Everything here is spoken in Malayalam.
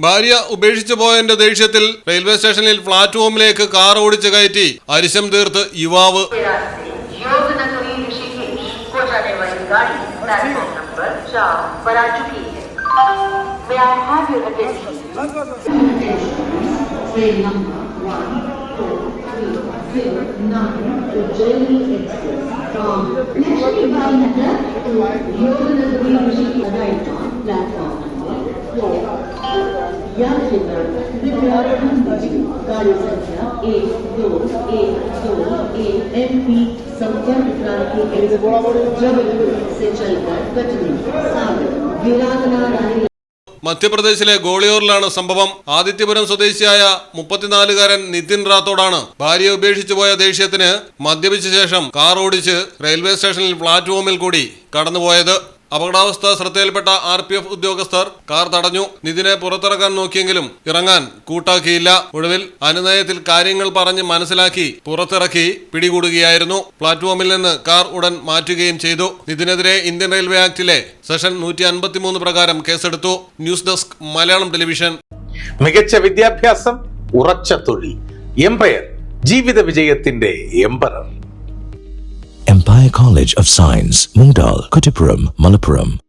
ഭാര്യ ഉപേക്ഷിച്ചു പോയതിന്റെ ദേഷ്യത്തിൽ റെയിൽവേ സ്റ്റേഷനിൽ പ്ലാറ്റ്ഫോമിലേക്ക് കാർ ഓടിച്ചു കയറ്റി അരിശം തീർത്ത് യുവാവ്. from Lakshmi Bhai Nagar. यात्रीगण कृपया ध्यान दीजिए गाड़ी संख्या एक दो एक दो एक एम पी संपर्क क्रांति एक्सप्रेस जबलपुर से चलकर कटनी सागर वीरांगना रानी മധ്യപ്രദേശിലെ ഗോളിയോറിലാണ് സംഭവം ആദിത്യപുരം സ്വദേശിയായ മുപ്പത്തിനാലുകാരൻ നിതിൻ റാത്തോടാണ് ഭാര്യയെ ഉപേക്ഷിച്ചു പോയ ദേഷ്യത്തിന് മദ്യപിച്ച ശേഷം കാർ ഓടിച്ച് റെയിൽവേ സ്റ്റേഷനിൽ പ്ലാറ്റ്ഫോമിൽ കൂടി കടന്നുപോയത് അപകടാവസ്ഥ ശ്രദ്ധയിൽപ്പെട്ട ആർ പി എഫ് ഉദ്യോഗസ്ഥർ കാർ തടഞ്ഞു. നിതിനെ പുറത്തിറക്കാൻ നോക്കിയെങ്കിലും ഇറങ്ങാൻ കൂട്ടാക്കിയില്ല. ഒടുവിൽ അനുനയത്തിൽ കാര്യങ്ങൾ പറഞ്ഞ് മനസ്സിലാക്കി പുറത്തിറക്കി പിടികൂടുകയായിരുന്നു. പ്ലാറ്റ്ഫോമിൽ നിന്ന് കാർ ഉടൻ മാറ്റുകയും ചെയ്തു. നിതിനെതിരെ ഇന്ത്യൻ റെയിൽവേ ആക്ടിലെ സെഷൻ നൂറ്റി അൻപത്തിമൂന്ന് പ്രകാരം കേസെടുത്തു. News desk Malayalam television. മികച്ച വിദ്യാഭ്യാസം ഉറച്ച തൊഴിൽ എംപയർ ജീവിത വിജയത്തിന്റെ emperor. Empire College of Science, Mungdal, Kuttipuram, Malappuram.